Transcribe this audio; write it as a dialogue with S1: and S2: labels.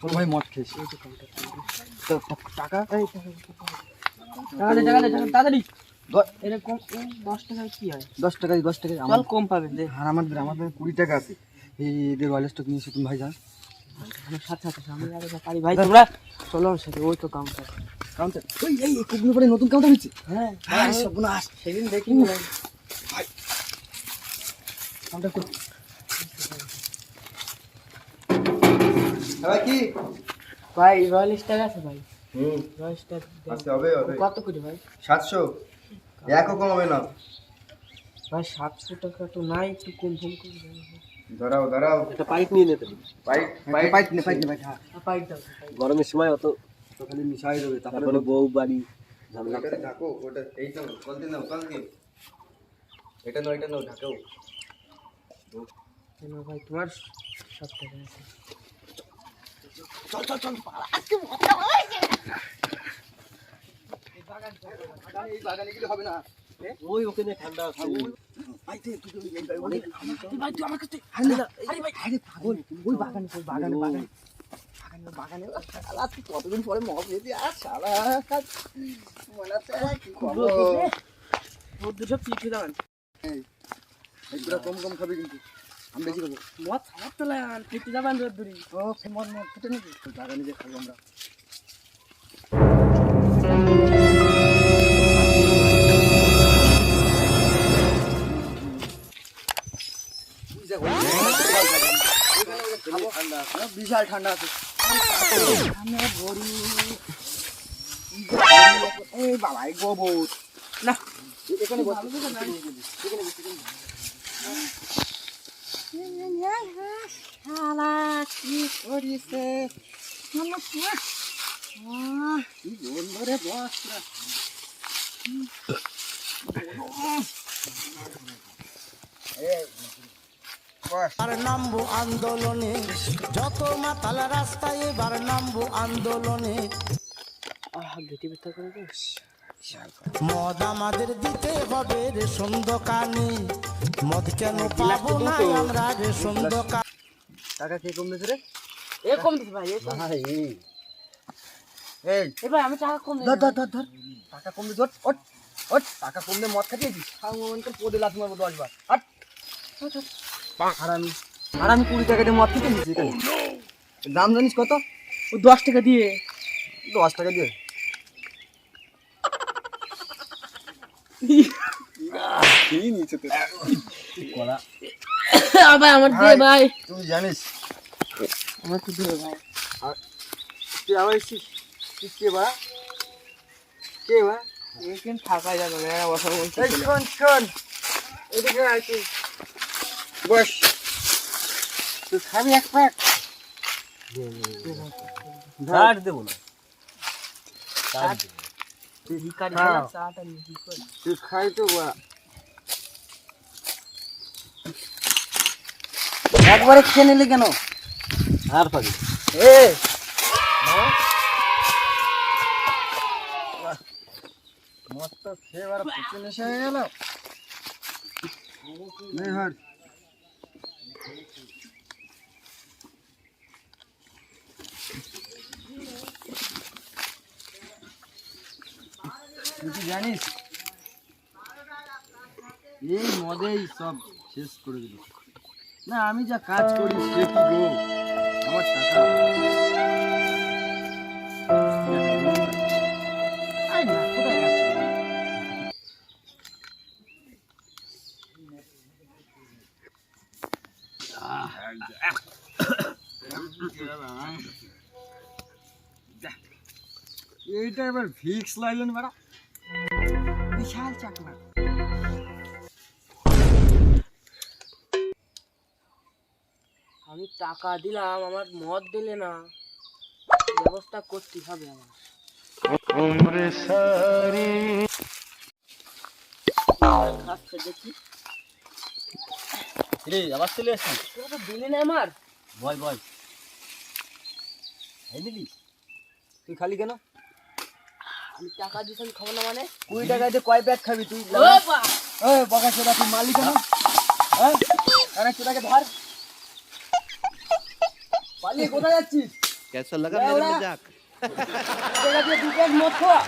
S1: তোর ভাই মদ খেয়েছে। টাকা?
S2: তাড়াতাড়ি। এরকম দশ টাকা কি হয়?
S1: দশ টাকা দশ টাকা
S2: চল কম পাবে
S1: আর আমাদের আমাদের কুড়ি টাকা আছে। এই এদের রয়্যাল স্টক ভাই
S2: আমার সাথে সাথে সামনে পারি। ভাই তোমরা চলো আমার সাথে ওই তো কাউন্টার
S1: কাউন্টার ওই এই কুকুর পরে নতুন কাউন্টার হচ্ছে
S2: হ্যাঁ
S1: আয় সর্বনাশ।
S2: সেদিন দেখি
S1: কাউন্টার ভাই কি?
S2: ভাই রয়্যাল স্টার আছে ভাই।
S3: হুম।
S2: রয়্যাল স্টার
S3: হবে হবে।
S2: কত করে ভাই?
S3: সাতশো? একও কম হবে না।
S2: ভাই সাতশো টাকা তো নাই একটু কম কম করে দেন ভাই।
S3: দাঁড়াও দাঁড়াও
S4: একটা পাইপ নিয়ে নিতে
S3: পাইপ পাইপ
S1: পাইট নে পাইট নে পাইট হ্যাঁ।
S2: পাইপ দাও
S4: গরমের সময় অত
S1: তো খালি মিশাই দেবে তারপরে
S4: বউ বাড়ি ঝামেলা।
S3: ঢাকো ওটা এইটা নাও কলতে নাও কলতে এটা নাও এটা নাও ঢাকো।
S2: কেন ভাই তোমার সব টাকা আছে।
S4: ওখানে ঠান্ডা
S1: ভাই তুই তুই তুই এই বাগানে
S2: ভাই তুই
S1: ভাই ওই বাগানে বাগানে বাগানে বাগানে কতদিন পরে পেয়েছি আর মনে হচ্ছে কি কম কম খাবি কিন্তু আমি বেশি খাব
S2: মদ খাবার তো লাগান পিঠে দেবেন রোদ দূরি।
S1: ও মন মন ফুটে নাকি বাগানে যে খাব আমরা। বিশাল ঠান্ডা আছে। এই বাবা গোবর।
S2: না।
S1: এখানে শালা কি করিছে? কি বন্ধরে বস
S5: এবার নামবো আন্দোলনে যত মাতাল রাস্তায় এবার নামবো আন্দোলনে। মদ আমাদের দিতে হবে রেশন দোকানে। মদ কেন পাবো না আমরা রেশন দোকান।
S1: টাকা কে কম রে?
S2: এ কম দিস ভাই এ কম
S1: ভাই এই।
S2: এ ভাই আমি টাকা কম
S1: ধর
S2: দিই
S1: ধর ধর ধর। টাকা কম দিয়ে ওট ওট ওট টাকা কম দিয়ে মদ খাটিয়েছিস সামনে পদে লাথ মারবো দশ বার। আট আর আমি কুড়ি টাকা দিয়ে মদ খেতে নিচ্ছি এখানে। দাম জানিস কত?
S2: ও দশ টাকা দিয়ে।
S1: দশ টাকা দিয়ে।
S2: আ ভাই আমার দিয়ে ভাই।
S1: তুই জানিস
S2: আমার তো দিয়ে ভাই
S1: তুই আমার এসছিস? তুই কে বা কে বা
S2: এখানে থাকা যাবে না বসা বলছি
S1: শোন শোন। এদিকে আয় তুই। বস। তুই খাবি এক প্যাক
S4: ধার দেবো না।
S2: ভিকারি। চাটা। নিয়ে কি করে?
S1: তুই খাই তো বা একবারে খেয়ে নিলি কেন?
S4: ধার পাবি
S1: এ মদ তো খেয়ে এবার পুচু নেশা হয়ে গেল নে হাট তুই কি জানিস এই মদেই সব শেষ করে দিল না আমি যা কাজ করি সে কি গো এইটা এবার লাগলেন বাড়া বিশাল চাকমা।
S2: আমি টাকা দিলাম আমার মদ দিলে না। ব্যবস্থা করতে হবে আমার। দেখি।
S4: রে আবার চলে
S2: আসুন তো দিলি না আমার?
S4: ভয় ভয়
S1: এই দিলি? তুই খালি কেন?
S2: আমি টাকা দিছি আমি খাব না মানে।
S1: কুড়ি টাকা দিয়ে কয় প্যাক খাবি তুই?
S2: ও
S1: বকা চোদা তুই মালিক কেন? হ্যাঁ কানে চোদাকে ধর। পালিয়ে কোথায় যাচ্ছিস? ক্যাসার
S6: লাগা
S1: মেরে
S6: যাক।
S1: টাকা দিয়ে দু প্যাক মদ খোয়া।